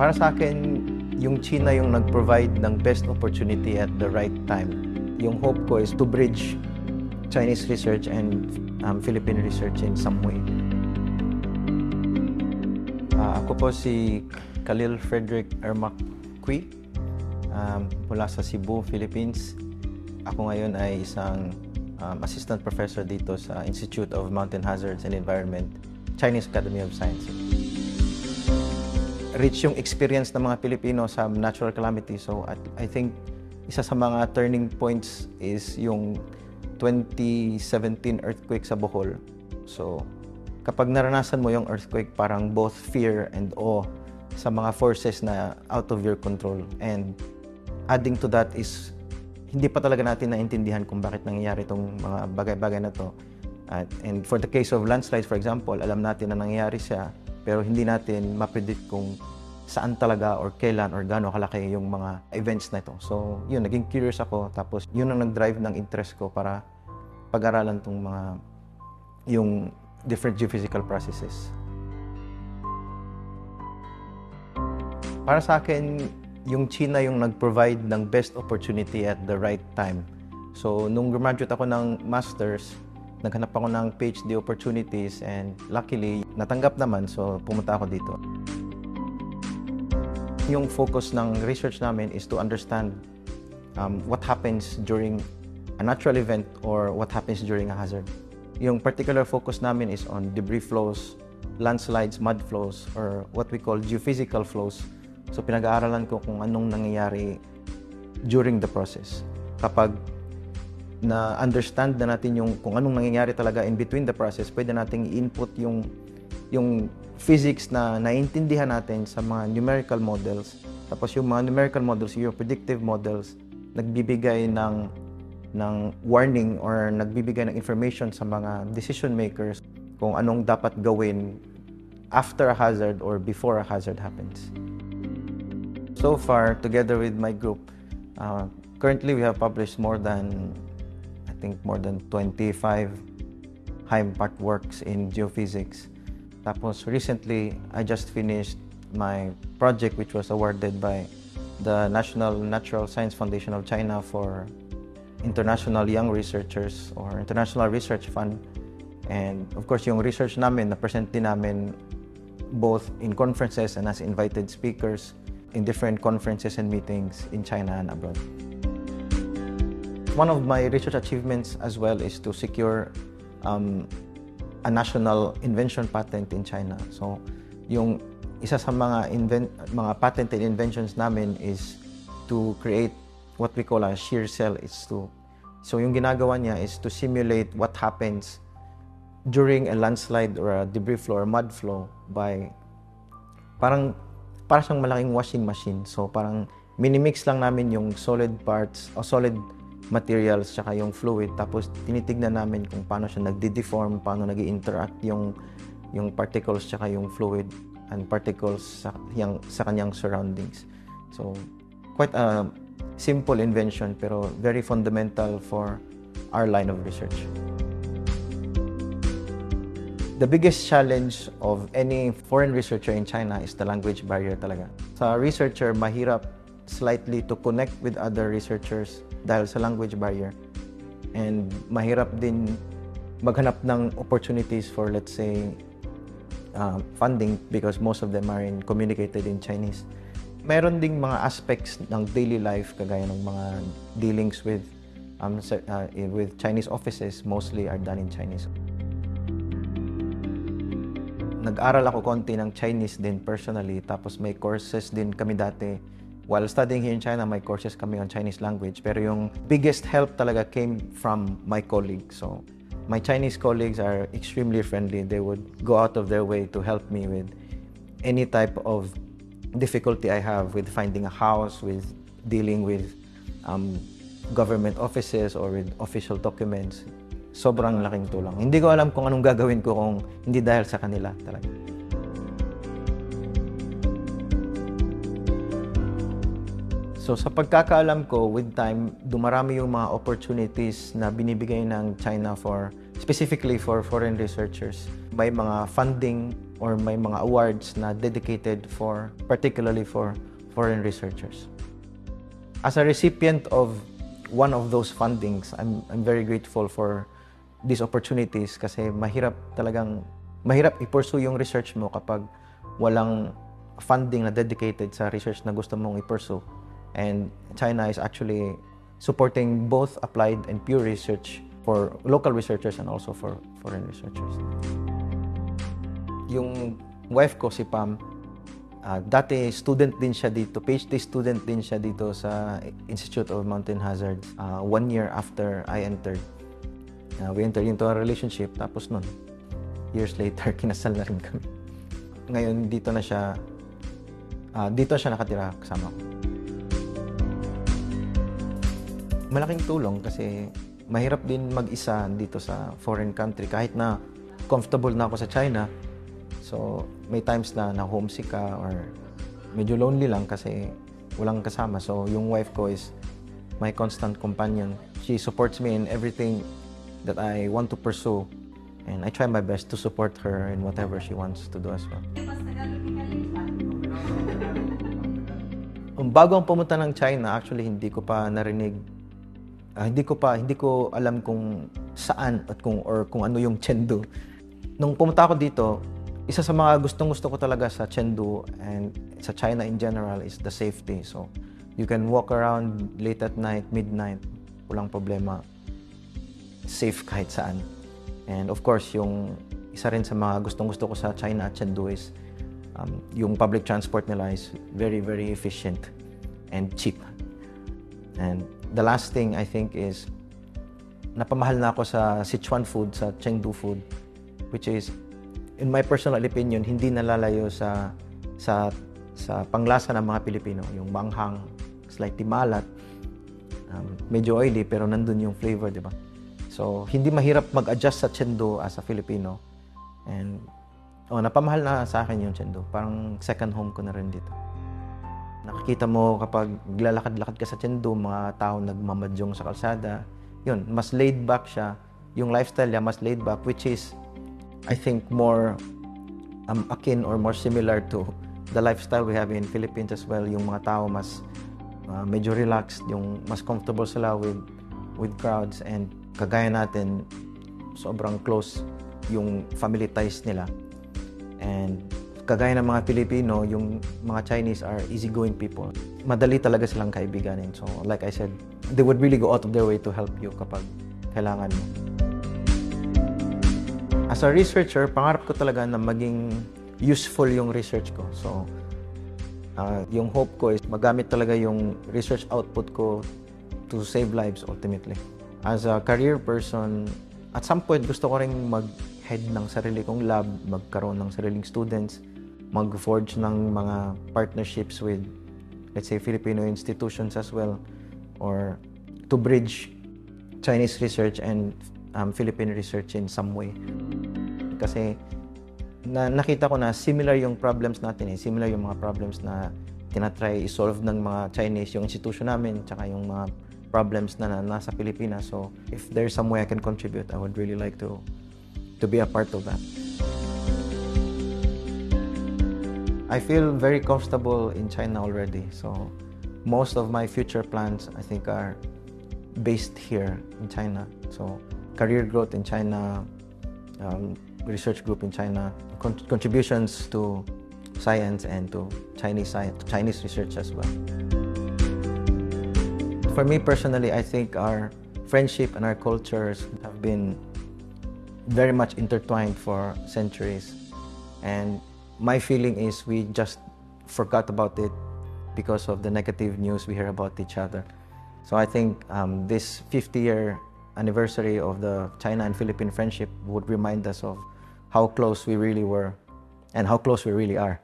Para sa akin, yung China yung nag-provide ng best opportunity at the right time. Yung hope ko is to bridge Chinese research and um, Philippine research in some way. Uh, ako po si Khalil Frederick Ermac Cui um, mula sa Cebu, Philippines. Ako ngayon ay isang um, assistant professor dito sa Institute of Mountain Hazards and Environment, Chinese Academy of Sciences rich yung experience ng mga Pilipino sa natural calamity. So I think isa sa mga turning points is yung 2017 earthquake sa Bohol. So kapag naranasan mo yung earthquake, parang both fear and awe sa mga forces na out of your control. And adding to that is hindi pa talaga natin naintindihan kung bakit nangyayari itong mga bagay-bagay na to. At, and for the case of landslides, for example, alam natin na nangyayari siya pero hindi natin ma-predict kung saan talaga or kailan or gaano kalaki yung mga events na ito. So, yun, naging curious ako. Tapos, yun ang nag-drive ng interest ko para pag-aralan tong mga yung different geophysical processes. Para sa akin, yung China yung nag-provide ng best opportunity at the right time. So, nung graduate ako ng master's, naghanap ako ng PhD opportunities and luckily, natanggap naman so pumunta ako dito. Yung focus ng research namin is to understand um, what happens during a natural event or what happens during a hazard. Yung particular focus namin is on debris flows, landslides, mud flows, or what we call geophysical flows. So pinag-aaralan ko kung anong nangyayari during the process. Kapag na-understand na natin yung kung anong nangyayari talaga in between the process, pwede nating i-input yung, yung physics na naiintindihan natin sa mga numerical models. Tapos yung mga numerical models, yung predictive models, nagbibigay ng, ng warning or nagbibigay ng information sa mga decision makers kung anong dapat gawin after a hazard or before a hazard happens. So far, together with my group, uh, currently we have published more than think more than 25 high impact works in geophysics. Tapos recently, I just finished my project which was awarded by the National Natural Science Foundation of China for International Young Researchers or International Research Fund. And of course, yung research namin, na-present din namin both in conferences and as invited speakers in different conferences and meetings in China and abroad. One of my research achievements as well is to secure um, a national invention patent in China. So, yung isa sa mga invent, mga patented inventions namin is to create what we call a shear cell. It's to So, yung ginagawa niya is to simulate what happens during a landslide or a debris flow or mud flow by parang para siyang malaking washing machine. So, parang minimix lang namin yung solid parts o solid materials tsaka yung fluid tapos tinitignan namin kung paano siya nagde-deform, paano nag interact yung yung particles tsaka yung fluid and particles sa, yung, sa kanyang surroundings. So, quite a simple invention pero very fundamental for our line of research. The biggest challenge of any foreign researcher in China is the language barrier talaga. Sa researcher, mahirap slightly to connect with other researchers dahil sa language barrier. And mahirap din maghanap ng opportunities for, let's say, uh, funding because most of them are in, communicated in Chinese. Meron ding mga aspects ng daily life kagaya ng mga dealings with um, uh, with Chinese offices mostly are done in Chinese. Nag-aral ako konti ng Chinese din personally tapos may courses din kami dati While studying here in China, my courses kami on Chinese language. Pero yung biggest help talaga came from my colleagues. So, my Chinese colleagues are extremely friendly. They would go out of their way to help me with any type of difficulty I have with finding a house, with dealing with um, government offices or with official documents. Sobrang laking tulong. Hindi ko alam kung anong gagawin ko kung hindi dahil sa kanila talaga. So sa pagkakaalam ko, with time, dumarami yung mga opportunities na binibigay ng China for, specifically for foreign researchers. may mga funding or may mga awards na dedicated for, particularly for foreign researchers. As a recipient of one of those fundings, I'm, I'm very grateful for these opportunities kasi mahirap talagang, mahirap i-pursue yung research mo kapag walang funding na dedicated sa research na gusto mong i-pursue. And China is actually supporting both applied and pure research for local researchers and also for foreign researchers. Yung wife ko, si Pam, uh, dati student din siya dito, PhD student din siya dito sa Institute of Mountain Hazards uh, one year after I entered. Uh, we entered into a relationship, tapos nun, years later, kinasal na rin kami. Ngayon, dito na siya, uh, dito siya nakatira kasama ko. Malaking tulong kasi mahirap din mag-isa dito sa foreign country kahit na comfortable na ako sa China So, may times na na-homesick ka or medyo lonely lang kasi walang kasama. So, yung wife ko is my constant companion. She supports me in everything that I want to pursue. And I try my best to support her in whatever she wants to do as well. Um, bago ang pumunta ng China, actually hindi ko pa narinig uh, hindi ko pa hindi ko alam kung saan at kung or kung ano yung Chengdu. Nung pumunta ako dito, isa sa mga gustong-gusto ko talaga sa Chengdu and sa China in general is the safety. So, you can walk around late at night, midnight, walang problema. Safe kahit saan. And of course, yung isa rin sa mga gustong-gusto ko sa China at Chengdu is um, yung public transport nila is very, very efficient and cheap. And the last thing I think is napamahal na ako sa Sichuan food, sa Chengdu food, which is in my personal opinion, hindi nalalayo sa sa sa panglasa ng mga Pilipino. Yung manghang, slightly malat, um, medyo oily, pero nandun yung flavor, di ba? So, hindi mahirap mag-adjust sa chendo as a Filipino. And, oh, napamahal na sa akin yung chendo. Parang second home ko na rin dito. Nakikita mo kapag lalakad-lakad ka sa chendo, mga tao nagmamadyong sa kalsada. Yun, mas laid back siya. Yung lifestyle niya, mas laid back, which is I think more um, akin or more similar to the lifestyle we have in Philippines as well. Yung mga tao mas uh, medyo relaxed, yung mas comfortable sila with with crowds and kagaya natin sobrang close yung family ties nila. And kagaya ng mga Pilipino, yung mga Chinese are easygoing people. Madali talaga silang kaibiganin. So like I said, they would really go out of their way to help you kapag kailangan mo. As a researcher, pangarap ko talaga na maging useful yung research ko. So, uh, yung hope ko is magamit talaga yung research output ko to save lives ultimately. As a career person, at some point gusto ko rin mag-head ng sarili kong lab, magkaroon ng sariling students, mag-forge ng mga partnerships with, let's say, Filipino institutions as well, or to bridge Chinese research and um, Philippine research in some way. Kasi na, nakita ko na similar yung problems natin eh. Similar yung mga problems na tinatry i-solve ng mga Chinese, yung institution namin, tsaka yung mga problems na, na nasa Pilipinas. So, if there's some way I can contribute, I would really like to to be a part of that. I feel very comfortable in China already. So, most of my future plans, I think, are based here in China. So, career growth in China, um, research group in China, con contributions to science and to Chinese science, Chinese research as well. For me personally, I think our friendship and our cultures have been very much intertwined for centuries. And my feeling is we just forgot about it because of the negative news we hear about each other. So I think um, this 50 year anniversary of the China and Philippine friendship would remind us of how close we really were and how close we really are.